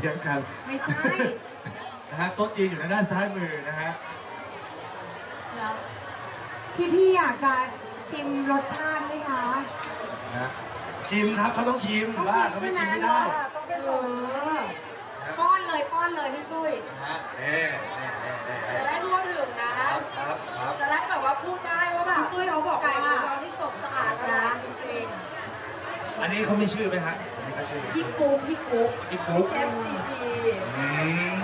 เลี้ยงกันไม่ใช่นะฮะโต๊ะจีนอยู่ทางด้านซ้ายมือนะฮะพี่พี่ๆอยากจะชิมรสชาติไหมคะนะฮะชิมครับเขาต้องชิมว่าเขาไม่ชิมไม่ได้ต้องไปส่งป้อนเลยป้อนเลยพี่ตุ้ยนะฮะเน่เน่เน่เน่เน่จะได้ทั่วถึงนะครับครับครับจะได้แบบว่าพูดได้ว่าแบบพี่ตุ้ยเขาบอกไก่ว่าของเราที่สดสะอาดนะจริง อันนี้เขามีชื่อไหมฮะอันนี้ก็ชื่อพี่กุ๊กพี่กุ๊กพี่กุ๊กๆเชฟซีพีอืม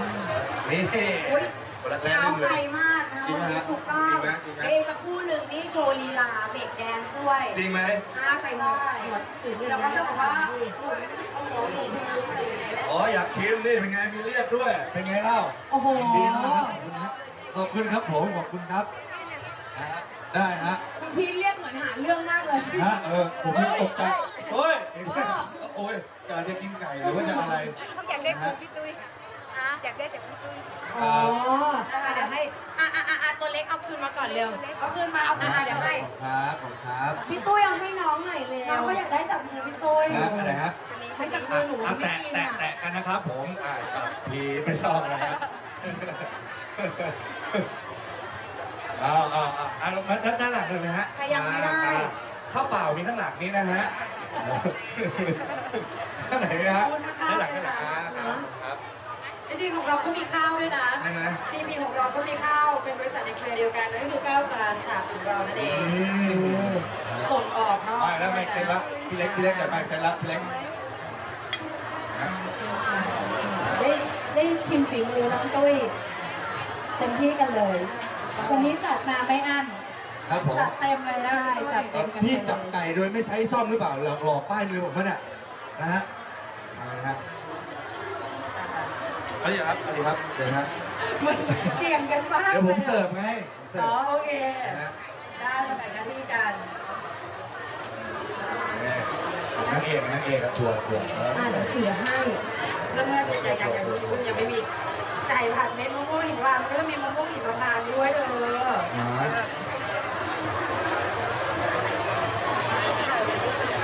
นี่อุ๊ยคนละแรกเท้าได้เลไฟย มากนะจริงไหมฮะถูกต้องจริงไหมจริงไหม เอ้สักครู่หนึ่งนี่โชว์ลีลาเบรกแดนซ์ด้วยจริงไหมอ่าใส่หมวกหมวกถือแล้วก็จะบอกว่าหมุนเอาหัวหมุนอะไรอย่างเงี้ยอ๋ออยากชิมนี่เป็นไงมีเรียกด้วย เป็นไงเล่าโอ้โห ดีมากครับขอบคุณครับผมขอบคุณครับนะฮะได้ฮะ คุณพี่เรียกเหมือนหาเรื่องมากเลย ฮะเออผมยังตกใจ โอ้ยเห็นไหมโอ้ยการจะกินไก่หรือว่าจะอะไรอยากได้คุณพี่ตุ้ยค่ะอยากได้จากพี่ตุ้ยอ๋ออะเดี๋ยวให้อะอะอะอะตัวเล็กเอาคืนมาก่อนเร็วเอาขึ้นมาเอาขึ้นอะมาเดี๋ยวให้ครับผมครับพี่ตุ้ยเอาให้น้องหน่อยเร็น้องวก็อยากได้จับมือพี่ตุ้ยนะอะไรฮะให้จับมือหนูอะไม่แตะกินแตะอะแตะกันนะครับ ผมอ่าสับทีไม่ชอบนะฮะเอาเอาเอาเอามาด้านด้านหลังเลยไหมฮะใครยังไม่ได้อ่าข้าวเปล่ามีข้างหลังนี้นะฮะ ข้างไหนเนี่ยฮะด้านหลังด้านหลังอ่าครับครับ จริงๆของเราก็มีข้าวด้วยนะใช่ไหมจีพีของเราก็มีข้าวเป็นบริษัทในเครือเดียวกันนั่นก็คือข้าวตราฉาบของเรานั่นเองอืมส่งออกเนาะไปแล้วไม่เซ็นละพี่เล็กพี่เล็กจัดไปเซ็นละพี่เล็กนะได้ได้ชิมฝีมือน้องตุ้ยเต็มที่กันเลย วันนี้จัดมาไม่อั้น ครับผม จัดเต็มเลยนะได้จัดเอ่อพี่จับไก่โดยไม่ใช้ซ่อมหรือเปล่าหลอกหลอกป้ายมือผมมั้ยเนี่ยนะฮะเอาละฮะเอาดิครับเอาดิครับเดี๋ยวนะฮะมันเกี่ยงกันมากเดี๋ยวผมลเสิร์ฟไงผมเสิร์อ๋อฟโอเค นะฮะได้มาแบ่งหน้าที่กันนี่นั่งเอกนั่งเอกครับชัวร์ชัวร์อะเดี๋ยวถือให้เรื่องแรกใหญ่ๆอย่างนี้คุณยังไม่มีไก่ผัดเม็ดมะม่วงหิมพานต์ก็มีมะม่วงหิมพานต์ด้วยเออมา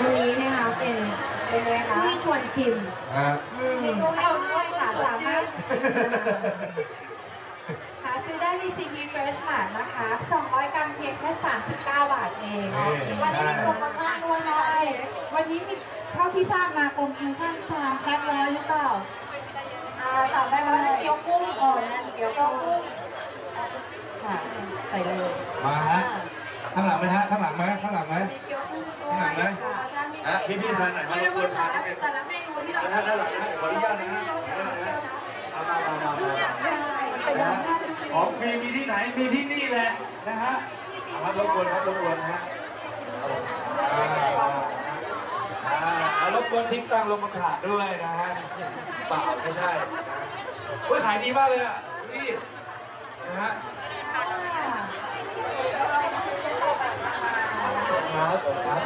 วันนี้นะคะเป็น เป็นไงคะผู้ชวนชิมฮะเมนูเอาด้วยค่ะสามารถหาซื้อได้ใน CP Fresh Mart นะคะ 200 กรัมเพียงแค่ 39 บาทเองนี่วันนี้มีโปรโมชั่นด้วยนะวันนี้มีเท่าที่ทราบมาโปรโมชั่นสามแพ็คร้อยหรือเปล่าอ่าสามแม่ก็ได้เกี๊ยวกุ้งอ่อนนั่นเกี๊ยวกุ้งค่ะใส่เลย มาฮะ ข้างหลังไหมฮะข้างหลังไหมข้างหลังไหมมีเกี๊ยวกุ้งด้วยข้างหลังไหมโปรโมชั่นพิเศฮะษพี่ๆทานหน่อยครับไม่ได้พูดรบกวนทานนิดนึงแต่ละเมนูที่เรานะฮะด้านหลังนะฮะเดี๋ยวขออนุญาตนะฮะขออนุญาตนะฮะเอามามามามานะฮะของมีมีที่ไหนมีที่นี่แหละนะฮะเอาครับรบกวนครับรบกวนนะฮะอ่าอ่าเอารบกวนทิ้งตังลงมาขาดด้วยนะฮะเปล่าไม่ใช่นะเฮ้ยขายดีมากเลยอะดูดินะฮะ ครับผมครับ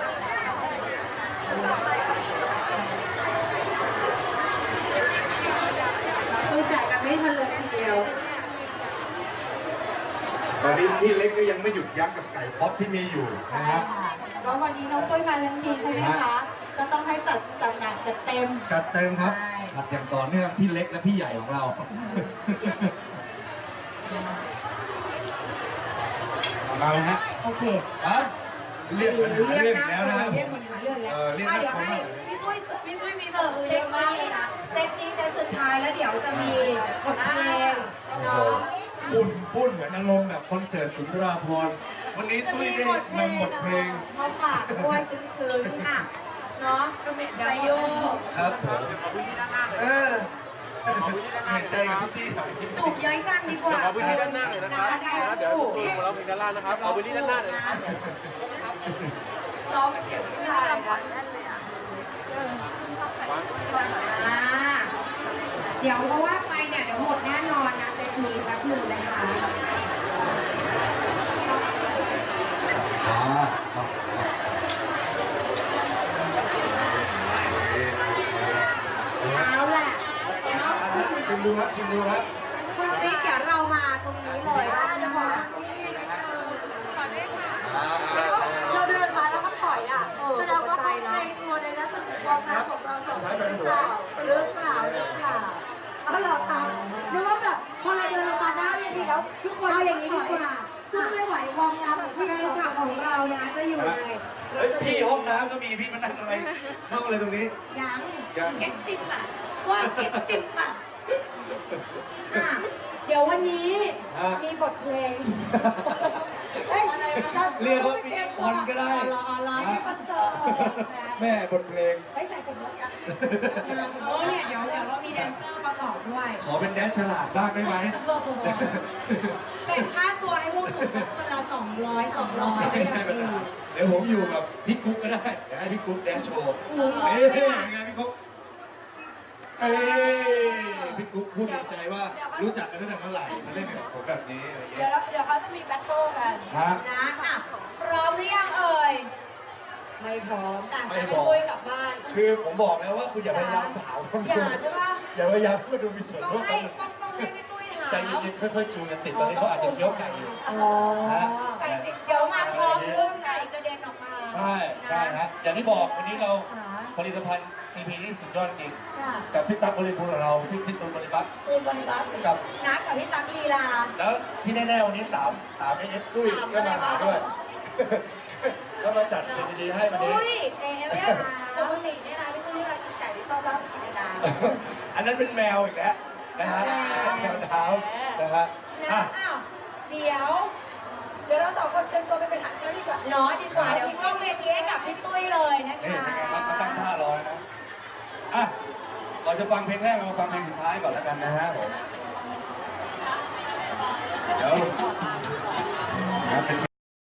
คือจ่ายกันไม่ทันเลยทีเดียว ตอนนี้ที่เล็กก็ยังไม่หยุดยั้งกับไก่ป๊อปที่มีอยู่นะฮะแล้ววันนี้น้องตุ้ยมาทั้งทีใช่ไหมคะ ก็ต้องให้จัดจัดหนักจัดเต็ม จัดเต็มครับใช่ผัดอย่างต่อเนื่องพี่เล็กและพี่ใหญ่ของเราเอามาไหมฮะ โอเค อะ เรียกปัญหาเรื่องอีกแล้วนะครับเรียกปัญหาเรื่องแล้วเออเรียกอะนักเดี๋ยวคอมให้มากเลยพี่ตุ้ยเสิร์ฟพี่ตุ้ยมีเสิร์ฟมือเซเยตอะมากนี้เลยนะเซตนี้เซตสุดท้ายแล้วเดี๋ยวจะมีบทเพลงโอ้โหเนาะปุ้นปุ้นเหมือนอารมณ์แบบคอนเสิร์ตสุนทราภรณ์วันนี้จะตุ้ยมีได้บทเพลงนำบทเพลงมาฝากด้วยซึ้งๆอะเนาะก็มีไซโยกครับผมเออ เหนื่อยใจกับพี่ตี้หน่อยจูบเย้ยกันดีกว่าเอาพื้นที่ด้านหน้าเลยนะครับนะเดี๋ยวดูของเราเป็นด้านล่างนะครับเอาพื้นที่ด้านหน้าเลยนะครับร้องเป็นเสียงผู้ชายนะอ่าเดี๋ยวเพราะว่าไปเนี่ยเดี๋ยวหมดแน่นอนนะเซตนี้แป๊บหนึงนะคะอ่าค ดูครับชิมดูครับคุณปิ๊กเดี๋ยวเรามาตรงนี้เลยนะคะแล้วก็เราเดินมาแล้วก็ถอยอะแสดงว่าเข้าในตัวในลักษณะความรักของเราสองคนหรือเปล่าหรือเปล่าหรือเปล่าเอาหรอคะหรือว่าแบบพอเราเดินลงมาหน้าเวทีแล้วทุกคนเอาอย่างนี้ดีกว่าซึ่งไม่ไหวความงามของพี่สองของเรานะจะอยู่ในเฮ้ยพี่ห้องน้ำก็มีพี่มานั่งอะไรเข้ามาเลยตรงนี้ยังเก็บสิบอะว่าเก็บสิบอะ อะเดี๋ยววันนี้ฮะ มีบทเพลงเฮ้ยอะไรนะเรียกว่ามินิคอนก็ได้รอรอฮะคอนเสิร์ตแม่บทเพลงเฮ้ยใส่ผมแล้วกันเออเนี่ยเดี๋ยวเดี๋ยวเรามีแดนเซอร์ประกอบด้วย ขอเป็นแดนฉลาดบ้างได้ไหม แบ่งค่าตัวให้พวกหนูสักคนละสองร้อยสองร้อยไม่ใช่ปัญหาเดี๋ยวผมอยู่กับพี่กุ๊กก็ได้เดี๋ยวให้พี่กุ๊กแดนโชว์ โอ้โห เอ้ยยังไงพี่กุ๊ก เอ้ยพี่กุ๊กพูดในใจว่ารู้จักกันตั้งแต่เมื่อไหร่มาเล่นกับผมแบบนี้อะไรเดี๋เงี้ยวย เดี๋ยวเขาจะมีแบทเทิลกันฮะ นะอะพร้อมหรือยังเอ่ย ไม่พร้อมแต่ไม่จะพร้อมคุยกลับบ้าน คือผมบอกแล้วว่าคุณอย่าพยายามถามผมอย่าใช่ปะ อย่าพยายามมาดูมีส่วนต้องร่วมให้กันต้องต้องให้พี่ตุ้ยถามใจเย็นๆค่อยๆจูนกันติดตอนนี้เขาอาจจะเคี้ยวไก่อยู่ อ๋อฮะ ไก่ติดเดี๋ยวมาพร้อมพุ่งไก่กระเด็นออกมาใช่ใช่ฮะอย่างที่บอกวันนี้เราค่ะผลิตภัณฑ์ CP นี่สุดยอดจริง ค่ะกับพี่ตั๊กบริบูรณ์ของเราพี่พี่ตูนบริบัติตูนบริบัติกับ นัดกับพี่ตั๊กลีลา แล้วที่แน่ๆวันนี้สามสามเอฟซุยสามก็มาหาอะไรวะด้วย ก็มาจัดสิ่งดีๆให้วันนี้ตุ้ยเอเอฟปกติเนี่ยนะพี่ตุ้ยเวลากินไก่ที่ชอบเล่าไปกินในน้อันนั้นเป็นแมวอีกแล้วนะฮะแมวเท้านะฮะนะอะ อ้าวเดี๋ยวำเดี๋ยวเราสองคนเตรียมตัวไปเป็นหันข้าวดีกว่าเนาะดีกว่า เดี๋ยวมอบเวที อนจะฟังเพลงแรกเรามาฟังเพลงสุดท้ายก่อนแล้วกันนะฮะผมเดี๋ยวนะเป็น